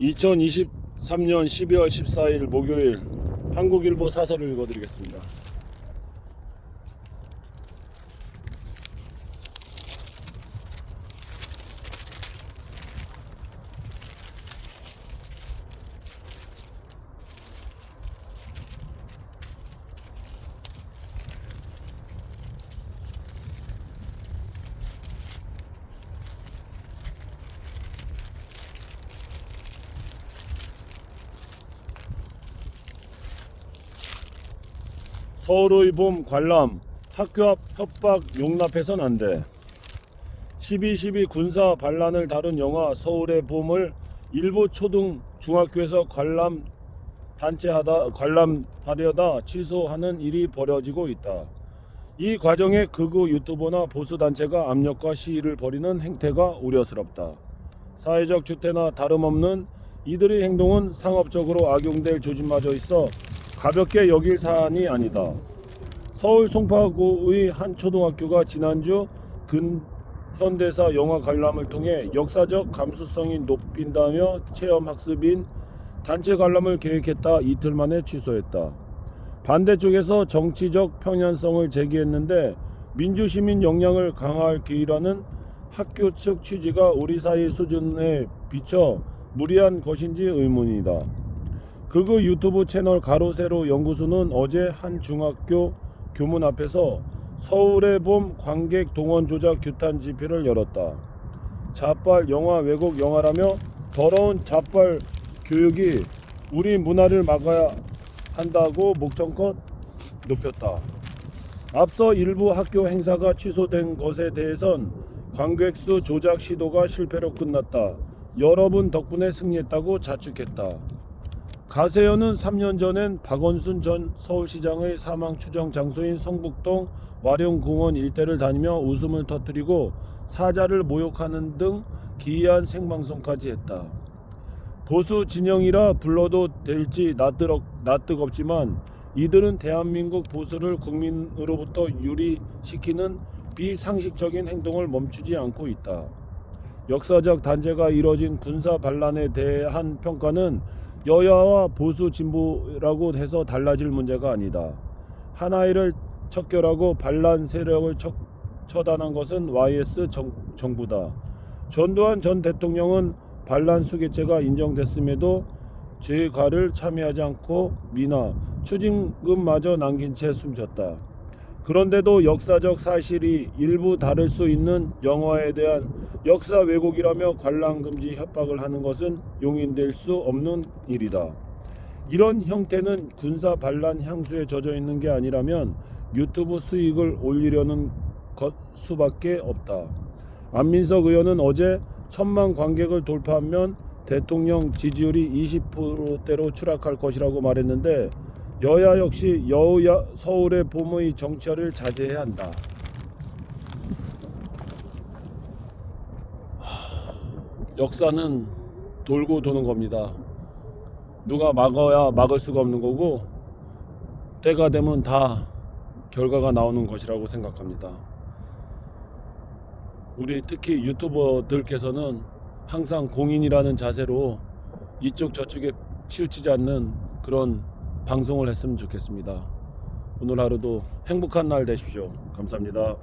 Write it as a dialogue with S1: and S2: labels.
S1: 2023년 12월 14일 목요일 한국일보 사설을 읽어드리겠습니다. 서울의 봄 관람 학교 앞 협박 용납해선 안 돼. 12.12 군사 반란을 다룬 영화 서울의 봄을 일부 초등 중학교에서 관람 단체하다 관람하려다 취소하는 일이 벌어지고 있다. 이 과정에 극우 유튜버나 보수 단체가 압력과 시위를 벌이는 행태가 우려스럽다. 사회적 주태나 다름없는 이들의 행동은 상업적으로 악용될 조짐마저 있어 가볍게 여길 사안이 아니다. 서울 송파구의 한 초등학교가 지난주 근현대사 영화 관람을 통해 역사적 감수성이 높인다며 체험 학습인 단체 관람을 계획했다 이틀 만에 취소했다. 반대쪽에서 정치적 편향성을 제기했는데 민주시민 역량을 강화할 기회라는 학교 측 취지가 우리 사회 수준에 비춰 무리한 것인지 의문이다. 그그 유튜브 채널 가로세로 연구소는 어제 한 중학교 교문 앞에서 서울의 봄 관객 동원 조작 규탄 집회를 열었다. 자빨 영화 외국 영화라며 더러운 자빨 교육이 우리 문화를 막아야 한다고 목청껏 높였다. 앞서 일부 학교 행사가 취소된 것에 대해선 관객 수 조작 시도가 실패로 끝났다. 여러분 덕분에 승리했다고 자축했다. 가세현은 3년 전엔 박원순 전 서울시장의 사망 추정 장소인 성북동 와룡공원 일대를 다니며 웃음을 터뜨리고 사자를 모욕하는 등 기이한 생방송까지 했다. 보수 진영이라 불러도 될지 낯뜨겁, 낯뜨겁지만 이들은 대한민국 보수를 국민으로부터 유리시키는 비상식적인 행동을 멈추지 않고 있다. 역사적 단죄가 이뤄진 군사 반란에 대한 평가는 여야와 보수 진보라고 해서 달라질 문제가 아니다. 하나이를 척결하고 반란 세력을 척, 처단한 것은 YS 정, 정부다. 전두환 전 대통령은 반란 수개체가 인정됐음에도 죄가를 참여하지 않고 미나 추징금마저 남긴 채 숨졌다. 그런데도 역사적 사실이 일부 다를 수 있는 영화에 대한 역사 왜곡이라며 관람 금지 협박을 하는 것은 용인될 수 없는 일이다. 이런 형태는 군사 반란 향수에 젖어 있는 게 아니라면 유튜브 수익을 올리려는 것 수밖에 없다. 안민석 의원은 어제 천만 관객을 돌파하면 대통령 지지율이 20%대로 추락할 것이라고 말했는데 여야 역시 여야 서울의 봄의 정치화를 자제해야 한다. 역사는 돌고 도는 겁니다. 누가 막아야 막을 수가 없는 거고 때가 되면 다 결과가 나오는 것이라고 생각합니다. 우리 특히 유튜버들께서는 항상 공인이라는 자세로 이쪽 저쪽에 치우치지 않는 그런 방송을 했으면 좋겠습니다. 오늘 하루도 행복한 날 되십시오. 감사합니다.